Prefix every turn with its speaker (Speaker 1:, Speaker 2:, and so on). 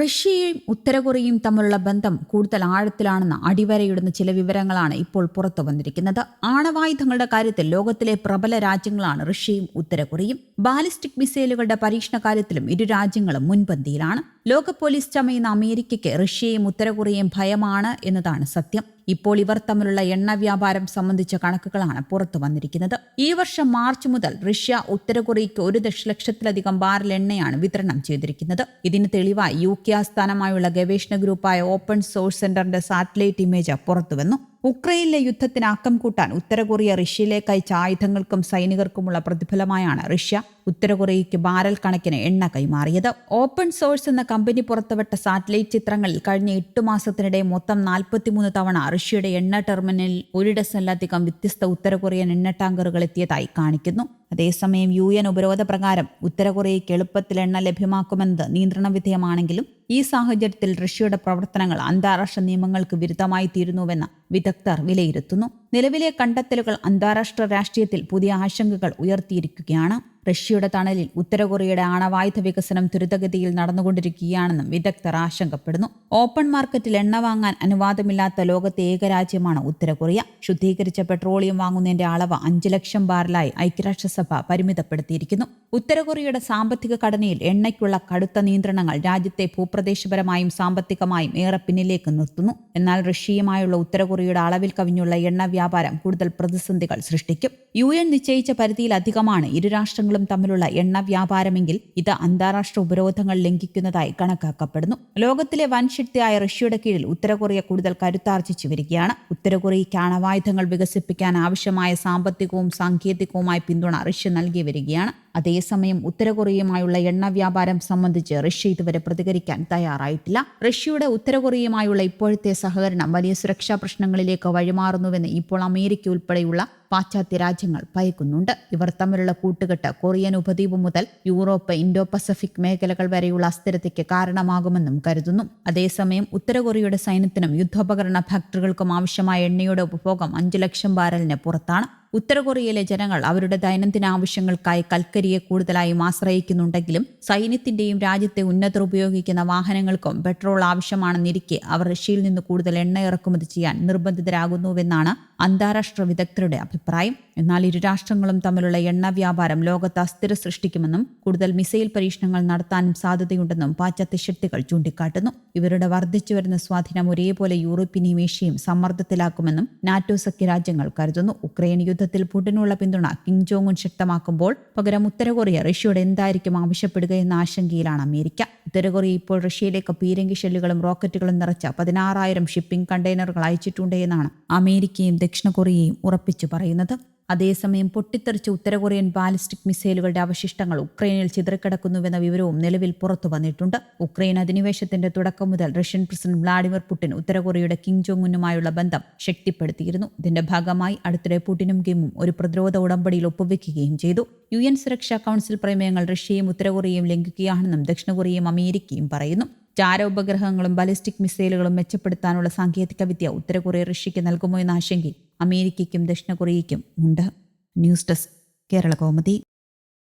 Speaker 1: റഷ്യയും ഉത്തരകൊറിയയും തമ്മിലുള്ള ബന്ധം കൂടുതൽ ആഴത്തിലാണെന്ന് അടിവരയിടുന്ന ചില വിവരങ്ങളാണ് ഇപ്പോൾ പുറത്തു വന്നിരിക്കുന്നത്. ആണവായുധങ്ങളുടെ കാര്യത്തിൽ ലോകത്തിലെ പ്രബല രാജ്യങ്ങളാണ് റഷ്യയും ഉത്തരകൊറിയയും. ബാലിസ്റ്റിക് മിസൈലുകളുടെ പരീക്ഷണ കാര്യത്തിലും ഇരു രാജ്യങ്ങളും മുൻപന്തിയിലാണ്. ലോക പോലീസ് ചമയുന്ന അമേരിക്കയ്ക്ക് റഷ്യയും ഉത്തരകൊറിയയും ഭയമാണ് എന്നതാണ് സത്യം. ഇപ്പോൾ ഇവർ തമ്മിലുള്ള എണ്ണ വ്യാപാരം സംബന്ധിച്ച കണക്കുകളാണ് പുറത്തു വന്നിരിക്കുന്നത്. ഈ വർഷം മാർച്ച് മുതൽ റഷ്യ ഉത്തരകൊറിയയ്ക്ക് ഒരു ദശലക്ഷത്തിലധികം ബാരൽ എണ്ണയാണ് വിതരണം ചെയ്തിരിക്കുന്നത്. ഇതിന് തെളിവായി യു കെ ആസ്ഥാനമായുള്ള ഗവേഷണ ഗ്രൂപ്പായ ഓപ്പൺ സോഴ്സ് സെന്ററിന്റെ സാറ്റലൈറ്റ് ഇമേജ് പുറത്തുവന്നു ഉക്രൈനിലെ യുദ്ധത്തിന് ആക്കം കൂട്ടാൻ ഉത്തര കൊറിയ റഷ്യയിലേക്ക് അയച്ച ആയുധങ്ങൾക്കും സൈനികർക്കുമുള്ള പ്രതിഫലമായാണ് റഷ്യ ഉത്തര കൊറിയയ്ക്ക് ബാരൽ കണക്കിന് എണ്ണ കൈമാറിയത്. ഓപ്പൺ സോഴ്സ് എന്ന കമ്പനി പുറത്തുവിട്ട സാറ്റലൈറ്റ് ചിത്രങ്ങളിൽ കഴിഞ്ഞ എട്ട് മാസത്തിനിടെ മൊത്തം നാൽപ്പത്തിമൂന്ന് തവണ റഷ്യയുടെ എണ്ണ ടെർമിനലിൽ ഒരു ഡസനിലധികം വ്യത്യസ്ത ഉത്തര കൊറിയൻ എണ്ണ ടാങ്കറുകൾ എത്തിയതായി കാണിക്കുന്നു. അതേസമയം യു എൻ ഉപരോധ പ്രകാരം ഉത്തര കൊറിയയ്ക്ക് എളുപ്പത്തിൽ എണ്ണ ലഭ്യമാക്കുമെന്നത് നിയന്ത്രണ വിധേയമാണെങ്കിലും ഈ സാഹചര്യത്തിൽ റഷ്യയുടെ പ്രവർത്തനങ്ങൾ അന്താരാഷ്ട്ര നിയമങ്ങൾക്ക് വിരുദ്ധമായി തീരുന്നുവെന്ന് വിദഗ്ധർ വിലയിരുത്തുന്നു. നിലവിലെ കണ്ടെത്തലുകൾ അന്താരാഷ്ട്ര രാഷ്ട്രീയത്തിൽ പുതിയ ആശങ്കകൾ ഉയർത്തിയിരിക്കുകയാണ്. റഷ്യയുടെ തണലിൽ ഉത്തര കൊറിയയുടെ ആണവായുധ വികസനം ത്വരിതഗതിയിൽ നടന്നുകൊണ്ടിരിക്കുകയാണെന്നും വിദഗ്ധർ ആശങ്കപ്പെടുന്നു. ഓപ്പൺ മാർക്കറ്റിൽ എണ്ണ വാങ്ങാൻ അനുവാദമില്ലാത്ത ലോകത്തെ ഏക രാജ്യമാണ് ഉത്തര കൊറിയ ശുദ്ധീകരിച്ച പെട്രോളിയം വാങ്ങുന്നതിന്റെ അളവ് അഞ്ച് ലക്ഷം ബാരലായി ഐക്യരാഷ്ട്രസഭ പരിമിതപ്പെടുത്തിയിരിക്കുന്നു. ഉത്തര കൊറിയയുടെ സാമ്പത്തിക ഘടനയിൽ എണ്ണയ്ക്കുള്ള കടുത്ത നിയന്ത്രണങ്ങൾ രാജ്യത്തെ ഭൂപ്രദേശപരമായും സാമ്പത്തികമായും ഏറെ പിന്നിലേക്ക് നിർത്തുന്നു. എന്നാൽ റഷ്യയുമായുള്ള ഉത്തര കൊറിയയുടെ അളവിൽ കവിഞ്ഞുള്ള എണ്ണ വ്യാപാരം കൂടുതൽ പ്രതിസന്ധികൾ സൃഷ്ടിക്കും. യു എൻ നിശ്ചയിച്ച പരിധിയിലധികമാണ് ഇരു രാഷ്ട്രങ്ങളും തമ്മിലുള്ള എണ്ണ വ്യാപാരമെങ്കിൽ ഇത് അന്താരാഷ്ട്ര ഉപരോധങ്ങൾ ലംഘിക്കുന്നതായി കണക്കാക്കപ്പെടുന്നു. ലോകത്തിലെ വൻശക്തിയായ റഷ്യയുടെ കീഴിൽ ഉത്തര കൊറിയ കൂടുതൽ കരുത്താർജിച്ചു വരികയാണ്. ഉത്തര കൊറിയയ്ക്ക് അണവായുധങ്ങൾ വികസിപ്പിക്കാൻ ആവശ്യമായ സാമ്പത്തികവും സാങ്കേതികവുമായ പിന്തുണ റഷ്യ നൽകി വരികയാണ്. അതേസമയം ഉത്തര കൊറിയയുമായുള്ള എണ്ണ വ്യാപാരം സംബന്ധിച്ച് റഷ്യ ഇതുവരെ പ്രതികരിക്കാൻ തയ്യാറായിട്ടില്ല. റഷ്യയുടെ ഉത്തര കൊറിയയുമായുള്ള ഇപ്പോഴത്തെ സഹകരണം വലിയ സുരക്ഷാ പ്രശ്നങ്ങളിലേക്ക് വഴിമാറുന്നുവെന്ന് ഇപ്പോൾ അമേരിക്ക ഉൾപ്പെടെയുള്ള പാശ്ചാത്യ രാജ്യങ്ങൾ ഭയക്കുന്നുണ്ട്. ഇവർ തമ്മിലുള്ള കൂട്ടുകെട്ട് കൊറിയൻ ഉപദ്വീപ് മുതൽ യൂറോപ്പ് ഇൻഡോ പസഫിക് മേഖലകൾ വരെയുള്ള അസ്ഥിരതയ്ക്ക് കാരണമാകുമെന്നും കരുതുന്നു. അതേസമയം ഉത്തര കൊറിയയുടെ സൈന്യത്തിനും യുദ്ധോപകരണ ഫാക്ടറികൾക്കും ആവശ്യമായ എണ്ണയുടെ ഉപഭോഗം അഞ്ചു ലക്ഷം ബാരലിന് പുറത്താണ്. ഉത്തര കൊറിയയിലെ ജനങ്ങൾ അവരുടെ ദൈനംദിന ആവശ്യങ്ങൾക്കായി കൽക്കരിയെ കൂടുതലായും ആശ്രയിക്കുന്നുണ്ടെങ്കിലും സൈന്യത്തിന്റെയും രാജ്യത്തെ ഉന്നതർ ഉപയോഗിക്കുന്ന വാഹനങ്ങൾക്കും പെട്രോൾ ആവശ്യമാണെന്നിരിക്കെ അവർ റഷ്യയിൽ നിന്ന് കൂടുതൽ എണ്ണ ഇറക്കുമതി ചെയ്യാൻ നിർബന്ധിതരാകുന്നുവെന്നാണ് അന്താരാഷ്ട്ര വിദഗ്ധരുടെ അഭിപ്രായം. എന്നാൽ ഇരു രാഷ്ട്രങ്ങളും തമ്മിലുള്ള എണ്ണ വ്യാപാരം ലോകത്ത് അസ്ഥിര സൃഷ്ടിക്കുമെന്നും കൂടുതൽ മിസൈൽ പരീക്ഷണങ്ങൾ നടത്താനും സാധ്യതയുണ്ടെന്നും പാശ്ചാത്യ ശക്തികൾ ചൂണ്ടിക്കാട്ടുന്നു. ഇവരുടെ വർദ്ധിച്ചു വരുന്ന സ്വാധീനം ഒരേപോലെ യൂറോപ്യനെയും ഏഷ്യയും സമ്മർദ്ദത്തിലാക്കുമെന്നും നാറ്റോ സഖ്യ രാജ്യങ്ങൾ കരുതുന്നു. ഉക്രൈൻ യുദ്ധത്തിൽ പുടിനുള്ള പിന്തുണ കിം ഉൻ ശക്തമാക്കുമ്പോൾ പകരം ഉത്തര കൊറിയ റഷ്യയോട് എന്തായിരിക്കും ആവശ്യപ്പെടുക എന്ന ആശങ്കയിലാണ് അമേരിക്ക. ഉത്തര കൊറിയ ഇപ്പോൾ റഷ്യയിലേക്ക് പീരങ്കി ഷെല്ലുകളും റോക്കറ്റുകളും നിറച്ച പതിനാറായിരം ഷിപ്പിംഗ് കണ്ടെയ്നറുകൾ അയച്ചിട്ടുണ്ട് എന്നാണ് അമേരിക്കയും ദക്ഷിണ കൊറിയയും ഉറപ്പിച്ചു പറയുന്നത്. അതേസമയം പൊട്ടിത്തെറിച്ച ഉത്തരകൊറിയൻ ബാലിസ്റ്റിക് മിസൈലുകളുടെ അവശിഷ്ടങ്ങൾ ഉക്രൈനിൽ ചിതറിക്കിടക്കുന്നുവെന്ന വിവരവും നിലവിൽ പുറത്തു വന്നിട്ടുണ്ട്. ഉക്രൈൻ അധിനിവേശത്തിന്റെ തുടക്കം മുതൽ റഷ്യൻ പ്രസിഡന്റ് വ്ളാഡിമിർ പുടിൻ ഉത്തരകൊറിയയുടെ കിം ജോങ് ഉന്നുമായുള്ള ബന്ധം ശക്തിപ്പെടുത്തിയിരുന്നു. ഇതിന്റെ ഭാഗമായി അടുത്തിടെ പുടിനും കിമ്മും ഒരു പ്രതിരോധ ഉടമ്പടിയിൽ ഒപ്പുവെക്കുകയും ചെയ്തു. യു എൻ സുരക്ഷാ കൗൺസിൽ പ്രമേയങ്ങൾ റഷ്യയും ഉത്തരകൊറിയയും ലംഘിക്കുകയാണെന്നും ദക്ഷിണ കൊറിയയും അമേരിക്കയും പറയുന്നു. ചാര ഉപഗ്രഹങ്ങളും ബാലിസ്റ്റിക് മിസൈലുകളും മെച്ചപ്പെടുത്താനുള്ള സാങ്കേതിക വിദ്യ ഉത്തര കൊറിയ റഷ്യയ്ക്ക് നൽകുമോ എന്ന ആശങ്കയും അമേരിക്കയ്ക്കും ദക്ഷിണ കൊറിയയ്ക്കും ഉണ്ട്. News desk Kerala Kaumudi.